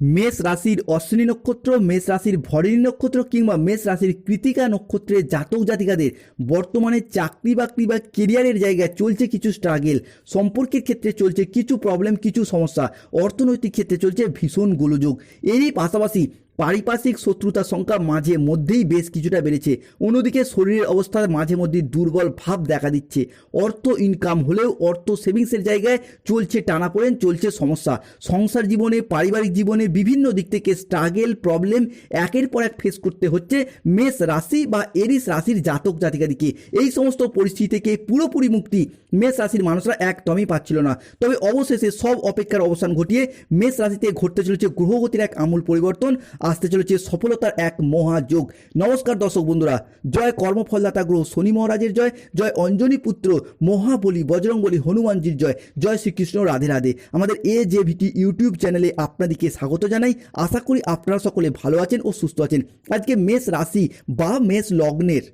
মেষ রাশির অশ্বিনী নক্ষত্র, মেষ রাশির ভরিণী নক্ষত্র কিংবা মেষ রাশির কৃতিকা নক্ষত্রের জাতক জাতিকাদের বর্তমানে চাকরি বাকরি বা কেরিয়ারের জায়গায় চলছে কিছু স্ট্রাগেল সম্পর্কের ক্ষেত্রে চলছে কিছু প্রবলেম কিছু সমস্যা। অর্থনৈতিক ক্ষেত্রে চলছে ভীষণ গোলযোগ। এরই পাশাপাশি পারিপার্শ্বিক শত্রুতার সংখ্যা মাঝে মধ্যেই বেশ কিছুটা বেড়েছে। অন্যদিকে শরীরের অবস্থা মাঝে মধ্যে দুর্বল ভাব দেখা দিচ্ছে। অর্থ ইনকাম হলেও অর্থ সেভিংসের জায়গায় চলছে টানাপোড়েন, চলছে সমস্যা। সংসার জীবনে, পারিবারিক জীবনে বিভিন্ন দিক থেকে স্ট্রাগেল প্রবলেম একের পর এক ফেস করতে হচ্ছে মেষ রাশি বা এরিস রাশির জাতক জাতিকাদিকে। এই সমস্ত পরিস্থিতি থেকে পুরোপুরি মুক্তি মেষ রাশির মানুষরা একদমই পাচ্ছিল না। তবে অবশেষে সব অপেক্ষার অবসান ঘটিয়ে মেষ রাশিতে ঘটতে চলেছে গ্রহগতির এক আমূল পরিবর্তন। আসতে চলেছে সফলতার এক মহাযোগ। নমস্কার দর্শক বন্ধুরা, জয় কর্মফলদাতা গ্রহ শনি মহারাজের জয় জয় অঞ্জনী পুত্র মহাবলী বজরংবলী হনুমানজির জয় জয় শ্রীকৃষ্ণ রাধে রাধে। আমাদের এ জে ভিটি ইউটিউব চ্যানেলে আপনাদেরকে স্বাগত জানাই। আশা করি আপনারা সকলে ভালো আছেন ও সুস্থ আছেন। আজকে মেষ রাশি বা মেষ লগ্নের।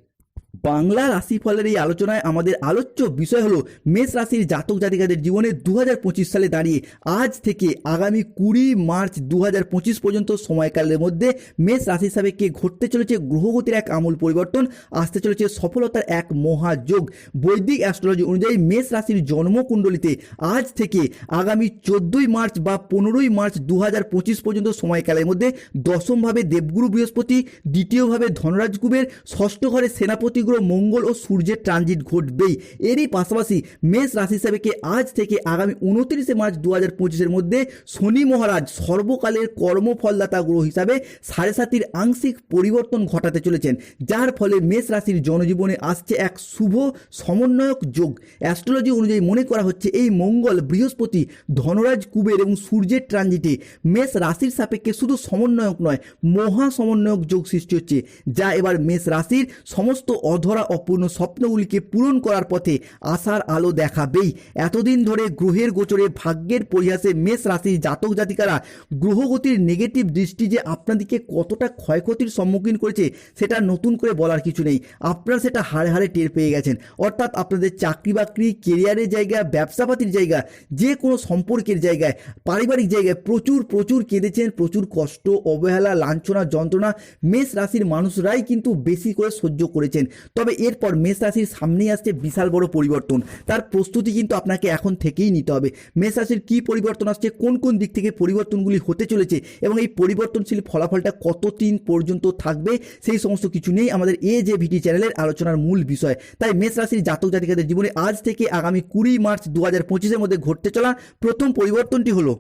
বাংলা রাশিফলের এই আলোচনায় আমাদের আলোচ্য বিষয় হলো মেষ রাশির জাতক জাতিকাদের জীবনে দু হাজার পঁচিশ সালে দাঁড়িয়ে আজ থেকে আগামী কুড়ি মার্চ দু হাজার পঁচিশ পর্যন্ত সময়কালের মধ্যে মেষ রাশি হিসাবে কে ঘটতে চলেছে গ্রহগতির এক আমূল পরিবর্তন, আসতে চলেছে সফলতার এক মহাযোগ। বৈদিক অ্যাস্ট্রোলজি অনুযায়ী মেষ রাশির জন্মকুণ্ডলিতে আজ থেকে আগামী চোদ্দই মার্চ বা পনেরোই মার্চ দু হাজার পঁচিশ পর্যন্ত সময়কালের মধ্যে দশমভাবে দেবগুরু বৃহস্পতি, দ্বিতীয়ভাবে ধনরাজ কুবের ষষ্ঠ ঘরে সেনাপতি গ্রহ মঙ্গল ও সূর্যের ট্রানজিট ঘটবেই। এরই পাশাপাশি মেষ রাশি হিসাবে কে আজ থেকে আগামী উনত্রিশে মার্চ দু হাজার পঁচিশের মধ্যে শনি মহারাজ সর্বকালের কর্মফলদাতা গ্রহ হিসাবে সাড়ে সাতির আংশিক পরিবর্তন ঘটাতে চলেছেন, যার ফলে মেষ রাশির জনজীবনে আসছে এক শুভ সমন্বয়ক যোগ। অ্যাস্ট্রোলজি অনুযায়ী মনে করা হচ্ছে এই মঙ্গল বৃহস্পতি ধনরাজ, কুবের এবং সূর্যের ট্রানজিটে মেষ রাশির সাপেক্ষে শুধু সমন্বয়ক নয়, মহা সমন্বয়ক যোগ সৃষ্টি হচ্ছে, যা এবার মেষ রাশির সমস্ত অধরা অপূর্ণ স্বপ্নগুলিকে পূরণ করার পথে আশার আলো দেখাবেই। এতদিন ধরে গ্রহের গোচরে ভাগ্যের পরিহাসে মেষ রাশির জাতক জাতিকারা গ্রহগতির নেগেটিভ দৃষ্টি যে আপনাদেরকে কতটা ক্ষয়ক্ষতির সম্মুখীন করেছে, সেটা নতুন করে বলার কিছু নেই। আপনারা সেটা হাড়ে হাড়ে টের পেয়ে গেছেন। অর্থাৎ আপনাদের চাকরি বাকরি কেরিয়ারের জায়গা, ব্যবসাপাতির জায়গা, যে কোনো সম্পর্কের জায়গায়, পারিবারিক জায়গায় প্রচুর প্রচুর কেঁদেছেন, প্রচুর কষ্ট, অবহেলা, লাঞ্ছনা, যন্ত্রণা মেষ রাশির মানুষরাই কিন্তু বেশি করে সহ্য করেছেন। তবে এরপর মেষ রাশির সামনেই আসছে বিশাল বড় পরিবর্তন। তার প্রস্তুতি কিন্তু আপনাকে এখন থেকেই নিতে হবে। মেষ রাশির কী পরিবর্তন আসছে, কোন কোন দিক থেকে পরিবর্তনগুলি হতে চলেছে এবং এই পরিবর্তনশীল ফলাফলটা কতদিন পর্যন্ত থাকবে, সেই সমস্ত কিছু নেই আমাদের এ যে ভিটি চ্যানেলের আলোচনার মূল বিষয়। তাই মেষ রাশির জাতক জাতিকাদের জীবনে আজ থেকে আগামী কুড়ি মার্চ দু হাজার পঁচিশের মধ্যে ঘটতে চলা প্রথম পরিবর্তনটি হলো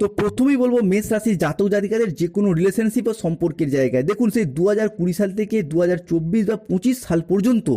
তো প্রথমেই বলব মেষ রাশির জাতক জাতিকাদের যে কোনো রিলেশনশিপ বা সম্পর্কের জায়গায়। দেখুন সেই দু হাজার কুড়ি সাল থেকে দু হাজার চব্বিশ বা পঁচিশ সাল পর্যন্ত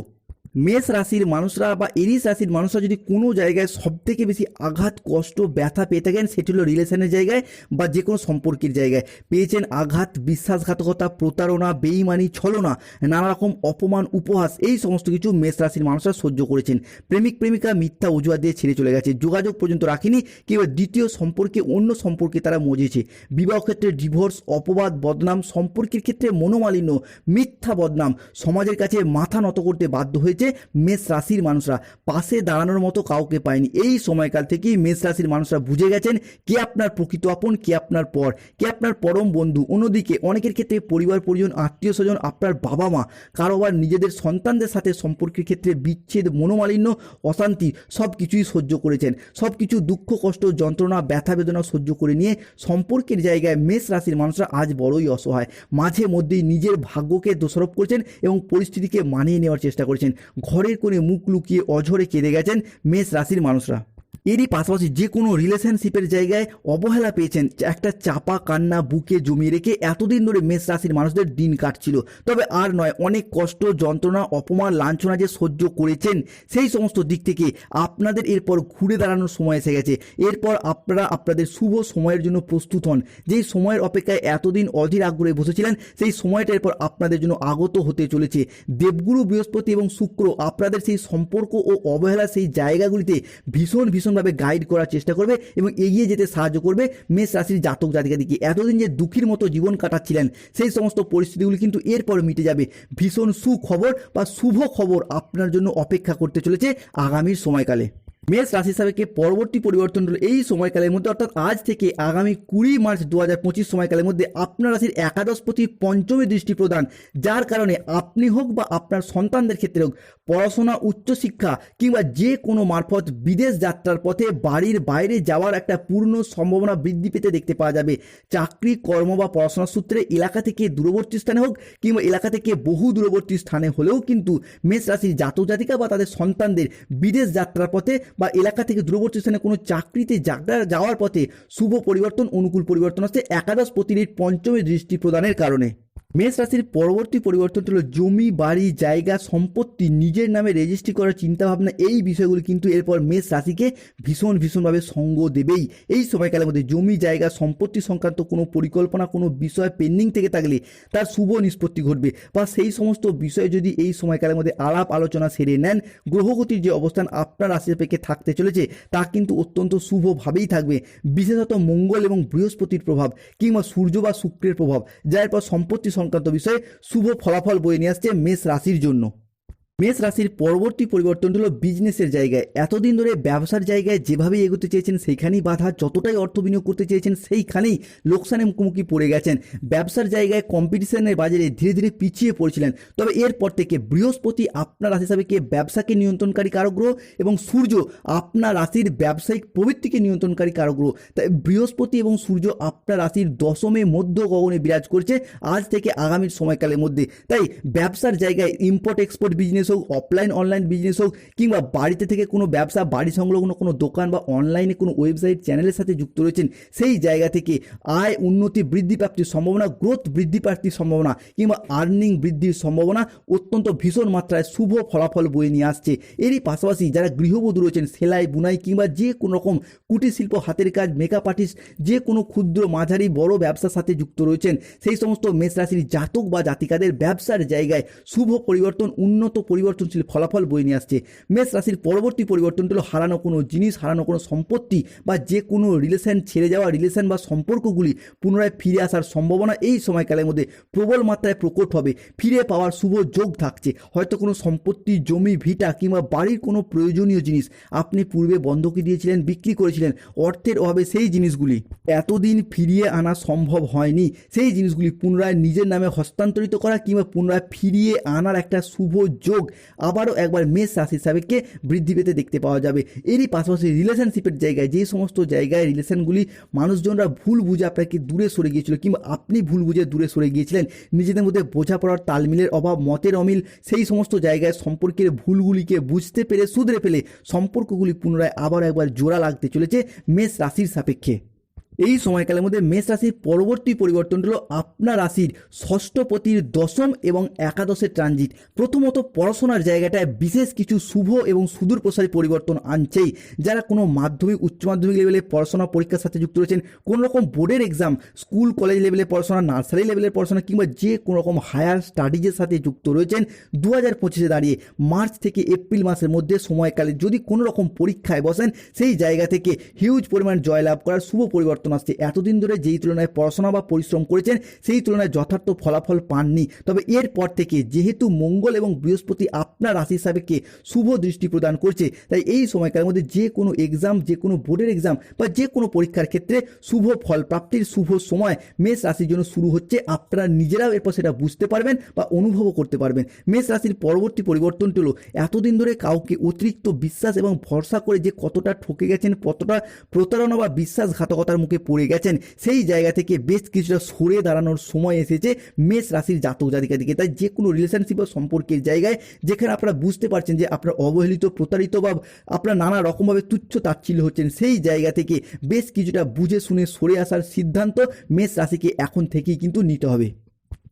মেষ রাশির মানুষরা বা এরিস রাশির মানুষরা যদি কোনো জায়গায় সব থেকে বেশি আঘাত, কষ্ট, ব্যথা পেয়ে থাকেন, সেটি হলো রিলেশনের জায়গায় বা যে কোনো সম্পর্কের জায়গায়। পেয়েছেন আঘাত, বিশ্বাসঘাতকতা, প্রতারণা, বেইমানি, ছলনা নানা রকম অপমান, উপহাস, এই সমস্ত কিছু মেষ রাশির মানুষরা সহ্য করেছেন। প্রেমিক, প্রেমিকা মিথ্যা অজুহাত দিয়ে ছেড়ে চলে গেছে। যোগাযোগ পর্যন্ত রাখেনি, কিংবা দ্বিতীয় সম্পর্কে, অন্য সম্পর্কে তারা মজেছে। বিবাহ ক্ষেত্রে ডিভোর্স অপবাদ, বদনাম, সম্পর্কের ক্ষেত্রে মনোমালিন্য, মিথ্যা বদনাম, সমাজের কাছে মাথা নত করতে বাধ্য হয়েছে। মেষ রাশির মানুষরা। পাশে দাঁড়ানোর মতো কাউকে পায়নি। এই সময়কাল থেকেই মেষ রাশির মানুষরা বুঝে গেছেন, কে আপনার প্রকৃত আপন, কে আপনার পর, কে আপনার পরম বন্ধু। অন্যদিকে অনেকের ক্ষেত্রে পরিবার, পরিজন, আত্মীয় স্বজন আপনার বাবা মা কারও আবার নিজেদের সন্তানদের সাথে সম্পর্কের ক্ষেত্রে বিচ্ছেদ, মনোমালিন্য, অশান্তি সব কিছুই সহ্য করেছেন। সব কিছু দুঃখ, কষ্ট, যন্ত্রণা, ব্যথা, বেদনা সহ্য করে নিয়ে সম্পর্কের জায়গায় মেষ রাশির মানুষরা আজ বড়ই অসহায়। মাঝে মধ্যেই নিজের ভাগ্যকে দোষারোপ করেছেন এবং পরিস্থিতিকে মানিয়ে নেওয়ার চেষ্টা করেছেন। ঘরের কোণে মুখ লুকিয়ে অঝরে কেঁদে গেছেন মেষ রাশির মানুষরা। এরই পাশাপাশি যে কোনো রিলেশনশিপের জায়গায় অবহেলা পেয়েছেন। একটা চাপা কান্না বুকে জমিয়ে রেখে এতদিন ধরে মেষ রাশির মানুষদের দিন কাটছিল। তবে আর নয়, অনেক কষ্ট, যন্ত্রণা, অপমান, লাঞ্ছনা যে সহ্য করেছেন, সেই সমস্ত দিক থেকে আপনাদের এরপর ঘুরে দাঁড়ানোর সময় এসে গেছে। এরপর আপনারা আপনাদের শুভ সময়ের জন্য প্রস্তুত হন। যেই সময়ের অপেক্ষায় এতদিন অধীর আগ্রহে বসেছিলেন, সেই সময়টা এরপর আপনাদের জন্য আগত হতে চলেছে। দেবগুরু, বৃহস্পতি এবং শুক্র আপনাদের সেই সম্পর্ক ও অবহেলা সেই জায়গাগুলিতে ভীষণ ভীষণ ভীষণভাবে গাইড করার চেষ্টা করবে এবং এগিয়ে যেতে সাহায্য করবে মেষ রাশির জাতক জাতিকাদিকে। এতদিন যে দুঃখীর মতো জীবন কাটাচ্ছিলেন, সেই সমস্ত পরিস্থিতিগুলি কিন্তু এরপর মিটে যাবে। ভীষণ সুখবর বা শুভ খবর আপনার জন্য অপেক্ষা করতে চলেছে আগামীর সময়কালে। মেষ রাশি সাপেক্ষে পরবর্তী পরিবর্তন হলো এই সময়কালের মধ্যে? অর্থাৎ আজ থেকে আগামী কুড়ি মার্চ দু হাজার পঁচিশ সময়কালের মধ্যে আপনার রাশির একাদশপতি পঞ্চমী দৃষ্টি প্রদান। যার কারণে আপনি হোক বা আপনার সন্তানদের ক্ষেত্রে হোক, পড়াশোনা, উচ্চশিক্ষা কিংবা যে কোনো মারফত বিদেশ যাত্রার পথে বাড়ির বাইরে যাওয়ার একটা পূর্ণ সম্ভাবনা বৃদ্ধি পেতে দেখতে পাওয়া যাবে। চাকরি, কর্ম বা পড়াশোনার সূত্রে এলাকা থেকে দূরবর্তী স্থানে হোক কিংবা এলাকা থেকে বহু দূরবর্তী স্থানে হলেও কিন্তু মেষ রাশির জাতক জাতিকা বা তাদের সন্তানদের বিদেশ যাত্রার পথে বা এলাকা থেকে দূরবর্তী স্থানে কোনো চাকরিতে যাওয়ার পথে শুভ পরিবর্তন, অনুকূল পরিবর্তন আসছে একাদশ প্রতিনিধি পঞ্চমী দৃষ্টি প্রদানের কারণে। মেষ রাশির পরবর্তী পরিবর্তন হলো জমি, বাড়ি, জায়গা, সম্পত্তি নিজের নামে রেজিস্ট্রি করার চিন্তাভাবনা। এই বিষয়গুলি কিন্তু এরপর মেষ রাশিকে ভীষণ, ভীষণভাবে সঙ্গ দেবেই। এই সময়কালের মধ্যে জমি, জায়গা, সম্পত্তি সংক্রান্ত কোনো পরিকল্পনা, কোনো বিষয় পেন্ডিং থেকে থাকলে তার শুভ নিষ্পত্তি ঘটবে বা সেই সমস্ত বিষয়ে যদি এই সময়কালের মধ্যে আলাপ আলোচনা সেরে নেন, গ্রহগতির যে অবস্থান আপনার আশেপাশে থাকতে চলেছে, তা কিন্তু অত্যন্ত শুভভাবেই থাকবে। বিশেষত মঙ্গল এবং বৃহস্পতির প্রভাব কিংবা সূর্য বা শুক্রের প্রভাব, যার পর সম্পত্তি সংক্রান্ত বিষয়ে শুভ ফলাফল বয়ে নিয়ে আসছে মেষ রাশির জন্য। মেষ রাশির পরবর্তী পরিবর্তন হলো বিজনেসের জায়গায়। এতদিন ধরে ব্যবসার জায়গায় যেভাবে এগোতে চেয়েছেন, সেইখানেই বাধা, যতটাই অর্থ বিনিয়োগ করতে চেয়েছেন, সেইখানেই লোকসানের মুখোমুখি পড়ে গেছেন। ব্যবসার জায়গায় কম্পিটিশনের বাজারে ধীরে ধীরে পিছিয়ে পড়ছিলেন। তবে এরপর থেকে বৃহস্পতি আপনার রাশি হিসাবে কে? ব্যবসাকে নিয়ন্ত্রণকারী কারগ্রহ এবং সূর্য আপনার রাশির ব্যবসায়িক প্রবৃত্তিকে নিয়ন্ত্রণকারী কারগ্রহ তাই বৃহস্পতি এবং সূর্য আপনার রাশির দশমে মধ্য গগনে বিরাজ করছে আজ থেকে আগামীর সময়কালের মধ্যে। তাই ব্যবসার জায়গায় ইম্পোর্ট এক্সপোর্ট বিজনেস হোক অফলাইন অনলাইন বিজনেস হোক, কিংবা বাড়িতে থেকে কোনো ব্যবসা, বাড়ি সংলগ্ন কোনো দোকান বা অনলাইনে কোনো ওয়েবসাইট চ্যানেলের সাথে যুক্ত রয়েছেন, সেই জায়গা থেকে আয় উন্নতি বৃদ্ধি প্রাপ্তির সম্ভাবনা গ্রোথ বৃদ্ধি প্রাপ্তির সম্ভাবনা, কিংবা আর্নিং বৃদ্ধির সম্ভাবনা অত্যন্ত ভীষণ মাত্রায় শুভ ফলাফল বয়ে নিয়ে আসছে। এরই পাশাপাশি যারা গৃহবধূ রয়েছেন, সেলাই, বুনাই, কিংবা যে কোনো রকম কুটির শিল্প, হাতের কাজ মেকআপ আর্টিস্ট যে কোনো ক্ষুদ্র, মাঝারি, বড় ব্যবসার সাথে যুক্ত রয়েছেন, সেই সমস্ত মেষ রাশির জাতক বা জাতিকাদের ব্যবসার জায়গায় শুভ পরিবর্তন, উন্নত পরিবর্তনশীল ফলাফল বয়ে নিয়ে আসছে। মেষ রাশির পরবর্তী পরিবর্তন হলো হারানো কোনো জিনিস, হারানো কোনো সম্পত্তি বা যে কোনো রিলেশন ছেড়ে যাওয়া রিলেশন বা সম্পর্কগুলি পুনরায় ফিরে আসার সম্ভাবনা এই সময়কালের মধ্যে প্রবল মাত্রায় প্রকট হবে। ফিরে পাওয়ার শুভ যোগ থাকছে। হয়তো কোনো সম্পত্তি, জমি, ভিটা কিংবা বাড়ির কোনো প্রয়োজনীয় জিনিস আপনি পূর্বে বন্ধকি দিয়েছিলেন, বিক্রি করেছিলেন, অর্থের অভাবে সেই জিনিসগুলি এতদিন ফিরিয়ে আনা সম্ভব হয়নি। সেই জিনিসগুলি পুনরায় নিজের নামে হস্তান্তরিত করা কিংবা পুনরায় ফিরিয়ে আনার একটা শুভ যোগ আবারও একবার মেষ রাশি সাবেককে বৃদ্ধি পেতে দেখতে পাওয়া যাবে। এরই পাশাপাশি রিলেশনশিপের জায়গায়, যে সমস্ত জায়গায় রিলেশনগুলি মানুষজনরা ভুল বুঝে আপনাকে দূরে সরে গিয়েছিল কিংবা আপনি ভুল বুঝে দূরে সরে গিয়েছিলেন, নিজেদের মধ্যে বোঝাপড়ার, তালমিলের অভাব, মতের অমিল, সেই সমস্ত জায়গায় সম্পর্কের ভুলগুলিকে বুঝতে পেরে শুধরে ফেলে সম্পর্কগুলি পুনরায় আবার একবার জোড়া লাগতে চলেছে মেষ রাশির সাপেক্ষে। এই সময়কালের মধ্যে মেষ রাশির পরবর্তী পরিবর্তন হলো আপনার রাশির ষষ্ঠপতির দশম এবং একাদশের ট্রানজিট। প্রথমত পড়াশোনার জায়গাটায় বিশেষ কিছু শুভ এবং সুদূর প্রসারী পরিবর্তন আনছেই। যারা কোনো মাধ্যমিক, উচ্চ মাধ্যমিক লেভেলে পড়াশোনা, পরীক্ষার সাথে যুক্ত রয়েছেন কোনো রকম বোর্ডের এক্সাম স্কুল কলেজ লেভেলে পড়াশোনা নার্সারি লেভেলের পড়াশোনা কিংবা যে কোনো রকম হায়ার স্টাডিজের সাথে যুক্ত রয়েছেন দু হাজার পঁচিশে দাঁড়িয়ে মার্চ থেকে এপ্রিল মাসের মধ্যে সময়কালে যদি কোনো রকম পরীক্ষায় বসেন, সেই জায়গা থেকে হিউজ পরিমাণ জয়লাভ করার শুভ পরিবর্তন আসছে এতদিন ধরে যেই তুলনায় পড়াশোনা বা পরিশ্রম করেছেন, সেই তুলনায় যথার্থ ফলাফল পাননি। তবে এরপর থেকে যেহেতু মঙ্গল এবং বৃহস্পতি আপনার রাশি হিসাবেকে শুভ দৃষ্টি প্রদান করছে, তাই এই সময়কালের মধ্যে যে কোনো এক্সাম যে কোনো বোর্ডের এক্সাম বা যে কোনো পরীক্ষার ক্ষেত্রে শুভ ফল প্রাপ্তির শুভ সময় মেষ রাশির জন্য শুরু হচ্ছে। আপনারা নিজেরাও এরপর সেটা বুঝতে পারবেন বা অনুভবও করতে পারবেন। মেষ রাশির পরবর্তী পরিবর্তনটি হলো, এতদিন ধরে কাউকে অতিরিক্ত বিশ্বাস এবং ভরসা করে যে কতটা ঠকে গেছেন, কতটা প্রতারণা বা বিশ্বাসঘাতকতার মুখে পড়ে গেছেন। সেই জায়গা থেকে বেশ কিছুটা সরে দাঁড়ানোর সময় এসেছে মেষ রাশির জাতক জাতিকা দিকে তাই যে কোনো রিলেশনশিপ বা সম্পর্কের জায়গায় যেখানে আপনারা বুঝতে পারছেন যে আপনার অবহেলিত, প্রতারিত বা আপনার নানা রকমভাবে তুচ্ছ তাচ্ছিল্য হচ্ছেন, সেই জায়গা থেকে বেশ কিছুটা বুঝে শুনে সরে আসার সিদ্ধান্ত মেষ রাশিকে এখন থেকেই কিন্তু নিতে হবে।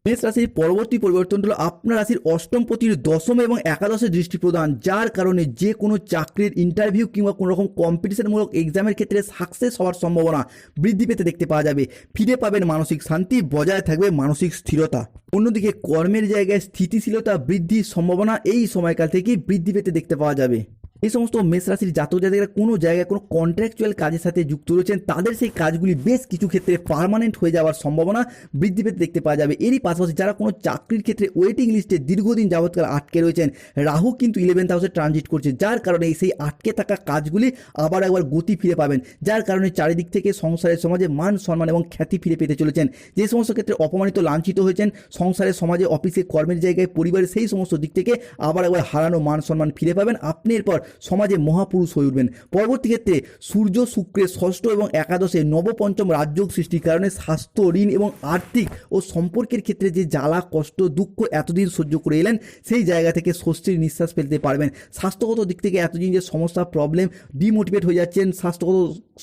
মেষ রাশির পরবর্তী পরিবর্তন হলো আপনার রাশির অষ্টম পতির দশম এবং একাদশে দৃষ্টি প্রদান, যার কারণে যে কোনো চাকরির ইন্টারভিউ কিংবা কোনো রকম কম্পিটিশনমূলক এক্সামের ক্ষেত্রে সাকসেস হওয়ার সম্ভাবনা বৃদ্ধি পেতে দেখতে পাওয়া যাবে। ফিরে পাবেন মানসিক শান্তি, বজায় থাকবে মানসিক স্থিরতা। অন্যদিকে কর্মের জায়গায় স্থিতিশীলতা বৃদ্ধির সম্ভাবনা এই সময়কাল থেকেই বৃদ্ধি পেতে দেখতে পাওয়া যাবে। এই সমস্ত মেষ রাশির জাতক জাতিকারা কোনো জায়গায় কোনো কন্ট্রাকচুয়াল কাজের সাথে যুক্ত রয়েছেন, তাদের সেই কাজগুলি বেশ কিছু ক্ষেত্রে পার্মানেন্ট হয়ে যাওয়ার সম্ভাবনা বৃদ্ধি পেতে দেখতে পাওয়া যাবে। এরই পাশাপাশি যারা কোনো চাকরির ক্ষেত্রে ওয়েটিং লিস্টে দীর্ঘদিন যাবৎকাল আটকে রয়েছেন, রাহু কিন্তু ইলেভেন্থ হাউসে ট্রানজিট করছে, যার কারণে সেই আটকে থাকা কাজগুলি আবার একবার গতি ফিরে পাবেন। যার কারণে চারিদিক থেকে সংসারের সমাজে মান সম্মান এবং খ্যাতি ফিরে পেতে চলেছেন। যে সমস্ত ক্ষেত্রে অপমানিত, লাঞ্ছিত হয়েছেন, সংসারের সমাজে অফিসে কর্মের জায়গায় পরিবারের সেই সমস্ত দিক থেকে আবার একবার হারানো মান সম্মান ফিরে পাবেন। আপনি এরপর সমাজে মহাপুরুষ হয়ে উঠবেন। পরবর্তী ক্ষেত্রে সূর্য, শুক্রের ষষ্ঠ এবং একাদশে নবপঞ্চম রাজযোগ সৃষ্টির কারণে স্বাস্থ্য, ঋণ এবং আর্থিক ও সম্পর্কের ক্ষেত্রে যে জ্বালা, কষ্ট, দুঃখ এতদিন সহ্য করে এলেন, সেই জায়গা থেকে স্বস্তির নিঃশ্বাস ফেলতে পারবেন। স্বাস্থ্যগত দিক থেকে এতদিন যে সমস্যা প্রবলেম ডিমোটিভেট হয়ে যাচ্ছেন, স্বাস্থ্যগত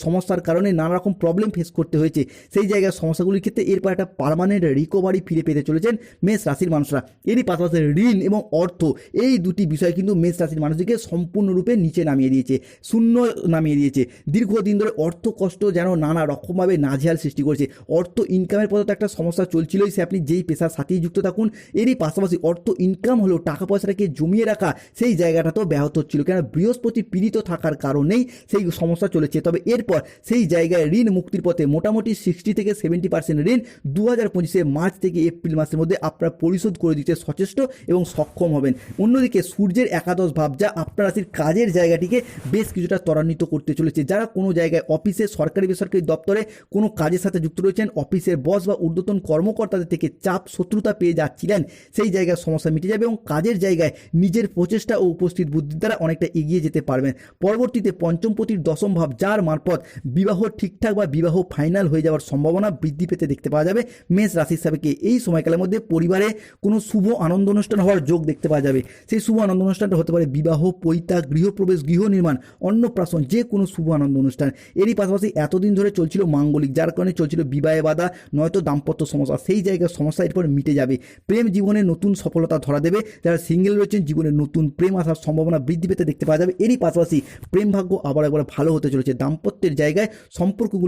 সমস্যার কারণে নানা রকম প্রবলেম ফেস করতে হয়েছে। সেই জায়গার সমস্যাগুলির ক্ষেত্রে এরপর একটা পার্মানেন্ট রিকভারি ফিরে পেতে চলেছেন মেষ রাশির মানুষরা। এরই পাশাপাশি ঋণ এবং অর্থ, এই দুটি বিষয় কিন্তু মেষ রাশির মানুষদেরকে সম্পূর্ণরূপে নিচে নামিয়ে দিয়েছে, শূন্য নামিয়ে দিয়েছে। দীর্ঘদিন ধরে অর্থ কষ্ট যেন নানা রকমভাবে নাজেহাল সৃষ্টি করেছে। অর্থ ইনকামের পথে তো একটা সমস্যা চলছিলই, সে আপনি যেই পেশার সাথেই যুক্ত থাকুন, এরই পাশাপাশি অর্থ ইনকাম হলেও টাকা পয়সাটাকে জমিয়ে রাখা, সেই জায়গাটা তো ব্যাহত হচ্ছিল। কেন বৃহস্পতি পীড়িত থাকার কারণেই সেই সমস্যা চলেছে। তবে এরপর সেই জায়গায় ঋণ মুক্তির পথে মোটামুটি সিক্সটি থেকে সেভেন্টি পার্সেন্ট ঋণ দু হাজার পঁচিশে মার্চ থেকে এপ্রিল মাসের মধ্যে আপনারা পরিশোধ করে দিতে সচেষ্ট এবং সক্ষম হবেন। অন্যদিকে সূর্যের একাদশ ভাব যা আপনার রাশির কাজের জায়গাটিকে বেশ কিছুটা ত্বরান্বিত করতে চলেছে। যারা কোনো জায়গায় অফিসে, সরকারি, বেসরকারি দপ্তরে কোনো কাজের সাথে যুক্ত রয়েছেন, অফিসের বস বা ঊর্ধ্বতন কর্মকর্তাদের থেকে চাপ, শত্রুতা পেয়ে যাচ্ছিলেন, সেই জায়গায় সমস্যা মিটে যাবে এবং কাজের জায়গায় নিজের প্রচেষ্টা ও উপস্থিত বুদ্ধির দ্বারা অনেকটা এগিয়ে যেতে পারবেন। পরবর্তীতে পঞ্চম পঞ্চমপতির দশম ভাব, যার মারফত বিবাহ ঠিকঠাক বা বিবাহ ফাইনাল হয়ে যাওয়ার সম্ভাবনা বৃদ্ধি পেতে দেখতে পাওয়া যাবে। মেষ রাশির সাবেকে এই সময়কালের মধ্যে পরিবারে কোনো শুভ আনন্দ অনুষ্ঠান হওয়ার যোগ দেখতে পাওয়া যাবে? সেই শুভ আনন্দ অনুষ্ঠানটা হতে পারে বিবাহ পৈতা গৃহপ্রবেশ, গৃহ নির্মাণ, অন্নপ্রাশন, যে কোনো শুভ আনন্দ অনুষ্ঠান। এরই পাশাপাশি এতদিন ধরে চলছিল মাঙ্গলিক, যার কারণে চলছিল বিবাহে বাধা, নয়তো দাম্পত্য সমস্যা। সেই জায়গার সমস্যা এরপর মিটে যাবে। প্রেম জীবনে নতুন সফলতা ধরা দেবে। যারা সিঙ্গেল রয়েছেন, জীবনে নতুন প্রেম আসার সম্ভাবনা বৃদ্ধি পেতে দেখতে পাওয়া যাবে। এরই পাশাপাশি প্রেম ভাগ্য আবার একবার ভালো হতে চলেছে। দাম্পত্যের জায়গায় সম্পর্কগুলো